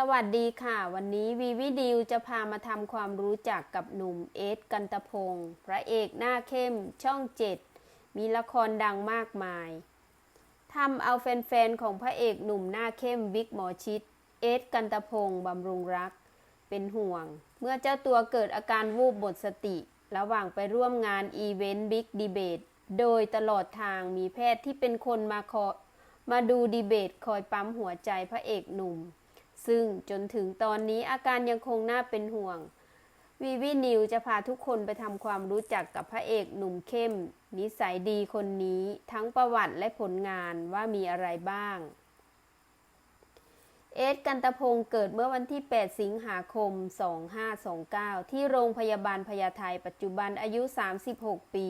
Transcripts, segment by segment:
สวัสดีค่ะ วันนี้วีวิดิวจะพามาทำความรู้จักกับหนุ่มเอสกันตพงศ์พระเอกหน้าเข้มช่องเจ็ดมีละครดังมากมายทำเอาแฟนๆของพระเอกหนุ่มหน้าเข้มวิกหมอชิดเอสกันตพงศ์บำรุงรัก เป็นห่วง เมื่อเจ้าตัวเกิดอาการวูบหมดสติ ระหว่างไปร่วมงานอีเวนต์บิ๊กดีเบตโดยตลอดทางมีแพทย์ที่เป็นคนมาคอมาดูดีเบตคอยปั๊มหัวใจพระเอกหนุ่ม ซึ่งจนถึงตอนนี้อาการยังคงน่าเป็นห่วง วีวีนิวจะพาทุกคนไปทำความรู้จักกับพระเอกหนุ่มเข้ม นิสัยดีคนนี้ทั้งประวัติและผลงานว่ามีอะไรบ้าง เอสกันตะพงศ์เกิดเมื่อวันที่ 8 สิงหาคม 2529 ที่โรงพยาบาลพญาไทปัจจุบันอายุ 36 ปี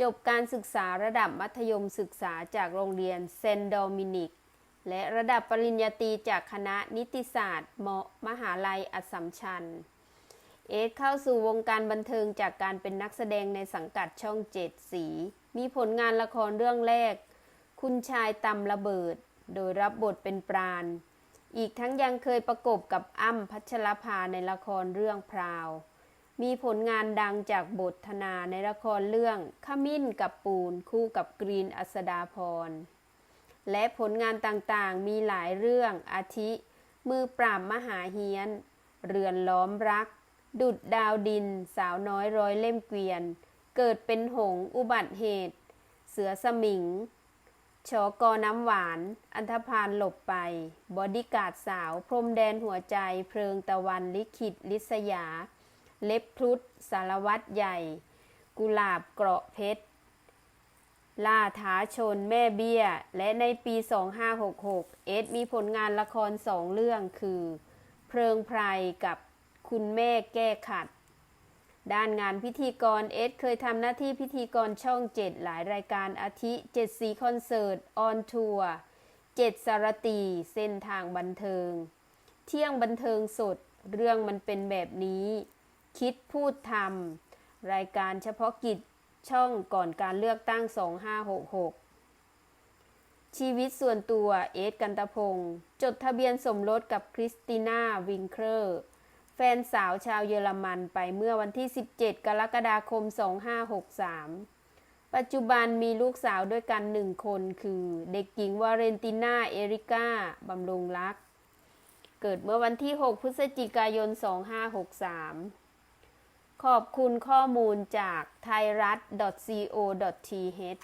จบการศึกษาระดับมัธยมศึกษาจากโรงเรียนเซนโดมินิก และระดับปริญญาตรีจากคณะนิติศาสตร์มมหาลัยอัสสัมชัญ เอสเข้าสู่วงการบันเทิงจากการเป็นนักแสดงในสังกัดช่องเจ็ดสี มีผลงานละครเรื่องแรก คุณชายตำระเบิด โดยรับบทเป็นปราณ อีกทั้งยังเคยประกบกับอ้ำพัชรภาในละครเรื่องพราว มีผลงานดังจากบทธนาในละครเรื่องขมิ้นกับปูนคู่กับกรีนอัสดาพร และผลงานต่างๆ มีหลายเรื่องอาทิ มือปราบมหาเฮียน เรือนล้อมรัก ดุดดาวดิน สาวน้อยร้อยเล่มเกวียน เกิดเป็นหงอุบัติเหตุ เสือสมิงชอกอน้ำหวาน อันธพาลหลบไป บอดี้การ์ดสาว พรมแดนหัวใจ เพลิงตะวันลิขิตลิษยา เล็บพลุดสารวัตรใหญ่ กุหลาบเกราะเพชร ล่าท้าชนแม่เบี้ย และในปี 2566 เอสมีผลงานละครสองเรื่องคือ เพลิงไพรกับคุณแม่แก้ขัด ด้านงานพิธีกรเอสเคยทำหน้าที่พิธีกรช่องเจ็ดหลายรายการอาทิเจ็ดสีคอนเสิร์ต ออนทัวร์เจ็ดสารตี เส้นทางบันเทิง เที่ยงบันเทิงสด เรื่องมันเป็นแบบนี้ คิดพูดทำรายการเฉพาะกิจ ช่องก่อนการเลือกตั้ง 2566 ชีวิตส่วนตัวเอสกันตพงศ์จดทะเบียนสมรสกับคริสติน่าวิงเครอร์ แฟนสาวชาวเยอรมันไปเมื่อวันที่ 17 กรกฎาคม 2563 ปัจจุบันมีลูกสาวด้วยกันหนึ่งคนคือเด็กหญิงวาเรนติน่าเอริก้าบำรุงรัก เกิดเมื่อวันที่ 6 พฤศจิกายน 2563 ขอบคุณข้อมูลจากไทยรัฐ .co.th